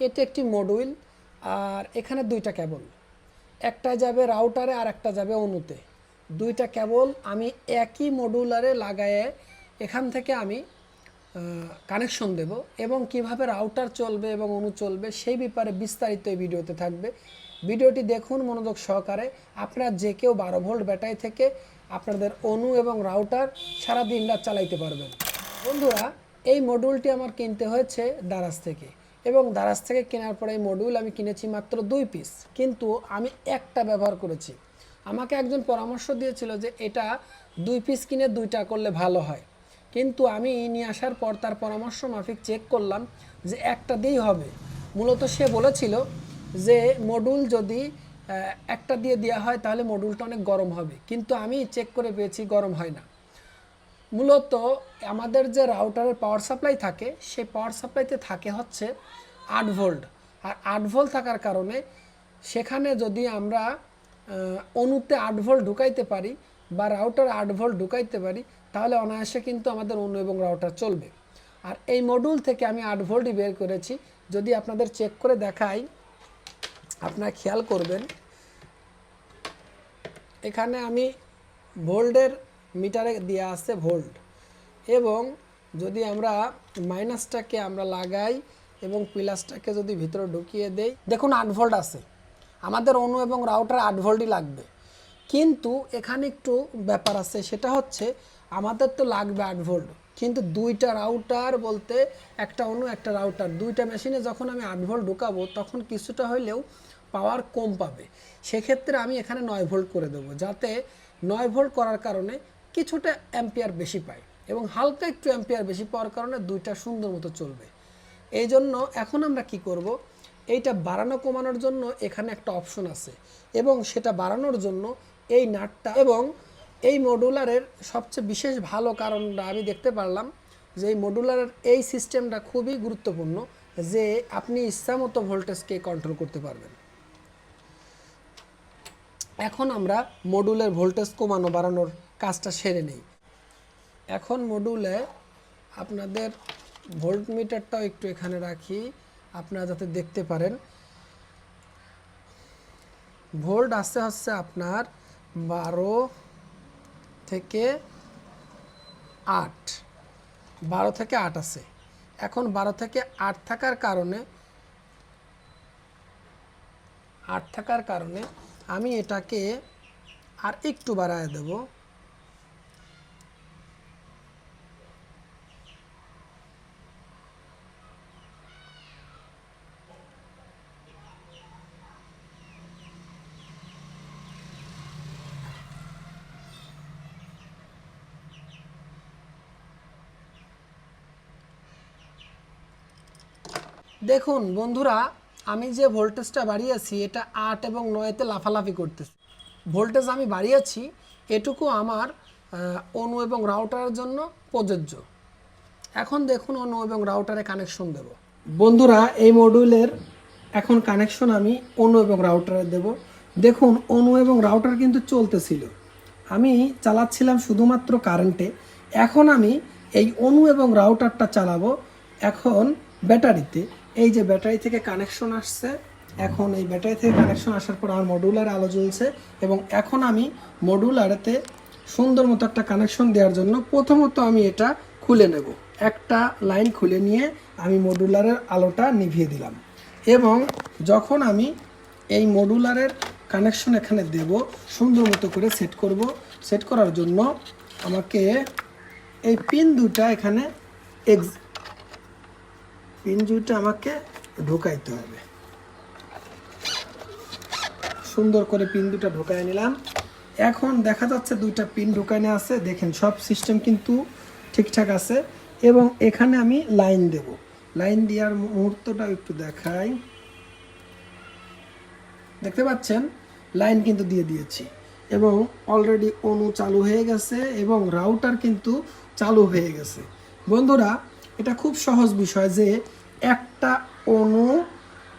এটা একটি মডুইল আর এখানে দুইটা কেবল একটা যাবে রাউটারে আর একটা যাবে অনুতে দুইটা কেবল আমি একই মডুলারে লাগায়ে এখান থেকে আমি কানেকশন দেব এবং কীভাবে রাউটার চলবে এবং অনু চলবে সেই ব্যাপারে বিস্তারিত এই ভিডিওতে থাকবে। ভিডিওটি দেখুন, মনোযোগ সহকারে। আপনারা যে কেউ বারো ভোল্ট ব্যাটারি থেকে আপনাদের অনু এবং রাউটার সারা দিন রাত চালাইতে পারবেন। বন্ধুরা, এই মডিউলটি আমার কিনতে হয়েছে দারাজ থেকে। এবং দারাজ থেকে কেনার পরে এই মডিউল আমি কিনেছি মাত্র দুই পিস কিন্তু আমি একটা ব্যবহার করেছি। আমাকে একজন পরামর্শ দিয়েছিল যে এটা দুই পিস কিনে দুইটা করলে ভালো হয়। কিন্তু আমি নিয়ে আসার পর তার পরামর্শ মাফিক চেক করলাম যে একটা দিয়েই হবে। মূলত সে বলেছিল যে মডুল যদি একটা দিয়ে দেওয়া হয় তাহলে মডুলটা অনেক গরম হবে। কিন্তু আমি চেক করে পেয়েছি গরম হয় না। মূলত আমাদের যে রাউটারের পাওয়ার সাপ্লাই থাকে, সেই পাওয়ার সাপ্লাইতে থাকে হচ্ছে আট ভোল্ট আর আট ভোল্ট থাকার কারণে সেখানে যদি আমরা অনুতে আট ভোল্ট ঢুকাইতে পারি বা রাউটার আট ভোল্ট ঢুকাইতে পারি, তাহলে অনায়াসে কিন্তু আমাদের অনু এবং রাউটার চলবে। আর এই মডুল থেকে আমি আট ভোল্টই বের করেছি। যদি আপনাদের চেক করে দেখাই, আপনারা খেয়াল করবেন, এখানে আমি ভোল্টের মিটারে দেওয়া আছে ভোল্ট। এবং যদি আমরা মাইনাসটাকে আমরা লাগাই এবং প্লাসটাকে যদি ভিতরে ঢুকিয়ে দেই, দেখুন আট ভোল্ট আছে। আমাদের অনু এবং রাউটার আট ভোল্টই লাগবে। কিন্তু এখানে একটু ব্যাপার আছে, সেটা হচ্ছে আমাদের তো লাগবে আট ভোল্ট। কিন্তু দুইটা রাউটার বলতে একটা অনু, একটা রাউটার। দুইটা মেশিনে যখন আমি আট ভোল্ট ঢুকাবো, তখন কিছুটা হইলেও পাওয়ার কম পাবে। সেক্ষেত্রে আমি এখানে নয় ভোল্ট করে দেবো, যাতে নয় ভোল্ট করার কারণে কিছুটা অ্যাম্পিয়ার বেশি পাই এবং হালকা একটু অ্যাম্পিয়ার বেশি পাওয়ার কারণে দুইটা সুন্দর মতো চলবে। এই জন্য এখন আমরা কি করব? এইটা বাড়ানো কমানোর জন্য এখানে একটা অপশন আছে এবং সেটা বাড়ানোর জন্য এই নাটটা এবং এই মডুলারের সবচেয়ে বিশেষ ভালো কারণটা আমি দেখতে পারলাম যে এই মডুলারের এই সিস্টেমটা খুবই গুরুত্বপূর্ণ যে আপনি ইচ্ছা মতো ভোল্টেজকে কন্ট্রোল করতে পারবেন। এখন আমরা মডুলের ভোল্টেজ কমানো, বাড়ানোর কাজটা সেরে নেই। এখন মডুলে আপনাদের ভোল্ট মিটারটাও একটু এখানে রাখি, আপনারা যাতে দেখতে পারেন। ভোল্ট আসছে হচ্ছে আপনার বারো থেকে আট। বারো থেকে আট আছে। এখন বারো থেকে আট থাকার কারণে, আট থাকার কারণে আমি এটাকে আর একটু বাড়ায় দেব। দেখুন বন্ধুরা আমি যে ভোল্টেজটা বাড়িয়েছি, এটা আট এবং নয়তে লাফালাফি করতেছে। ভোল্টেজ আমি বাড়িয়েছি, এটুকু আমার অনু এবং রাউটারের জন্য প্রযোজ্য। এখন দেখুন অনু এবং রাউটারে কানেকশন দেব। বন্ধুরা, এই মডিউলের এখন কানেকশন আমি অনু এবং রাউটারে দেব। দেখুন, অনু এবং রাউটার কিন্তু চলতেছিল। আমি চালাচ্ছিলাম শুধুমাত্র কারেন্টে। এখন আমি এই অনু এবং রাউটারটা চালাবো এখন ব্যাটারিতে। এই যে ব্যাটারি থেকে কানেকশন আসছে, এখন এই ব্যাটারি থেকে কানেকশন আসার পর আমার মডুলার আলো জ্বলছে এবং এখন আমি মডুলারেতে সুন্দর মতো একটা কানেকশন দেওয়ার জন্য প্রথমত আমি এটা খুলে নেব। একটা লাইন খুলে নিয়ে আমি মডুলারের আলোটা নিভিয়ে দিলাম এবং যখন আমি এই মডুলারের কানেকশন এখানে দেব, সুন্দর মতো করে সেট করব। সেট করার জন্য আমাকে এই পিন দুটা এখানে এক্স পিন দুটা আমাকে ঢোকাইতে হবে। সুন্দর করে পিন দুটা ঢোকায় নিলাম। এখন দেখা যাচ্ছে দুইটা পিন ঢোকানো আছে। দেখেন, সব সিস্টেম কিন্তু ঠিকঠাক আছে এবং এখানে আমি লাইন দেব। লাইন দেওয়ার মুহূর্তটা একটু দেখাই। দেখতে পাচ্ছেন? লাইন কিন্তু দিয়ে দিয়েছি। এবং অলরেডি অনু চালু হয়ে গেছে এবং রাউটার কিন্তু চালু হয়ে গেছে। বন্ধুরা এটা খুব সহজ বিষয় যে একটা অনু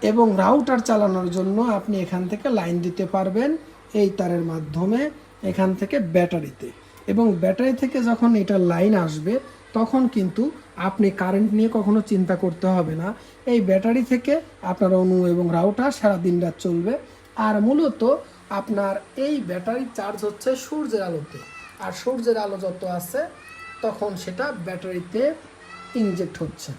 এবং রাউটার চালানোর জন্য আপনি এখান থেকে লাইন দিতে পারবেন এই তারের মাধ্যমে, এখান থেকে ব্যাটারিতে। এবং ব্যাটারি থেকে যখন এটা লাইন আসবে, তখন কিন্তু আপনি কারেন্ট নিয়ে কখনো চিন্তা করতে হবে না। এই ব্যাটারি থেকে আপনার অনু এবং রাউটার সারা দিন রাত চলবে। আর মূলত আপনার এই ব্যাটারি চার্জ হচ্ছে সূর্যের আলোতে। আর সূর্যের আলো যত আছে, তখন সেটা ব্যাটারিতে ইনজেক্ট হচ্ছে।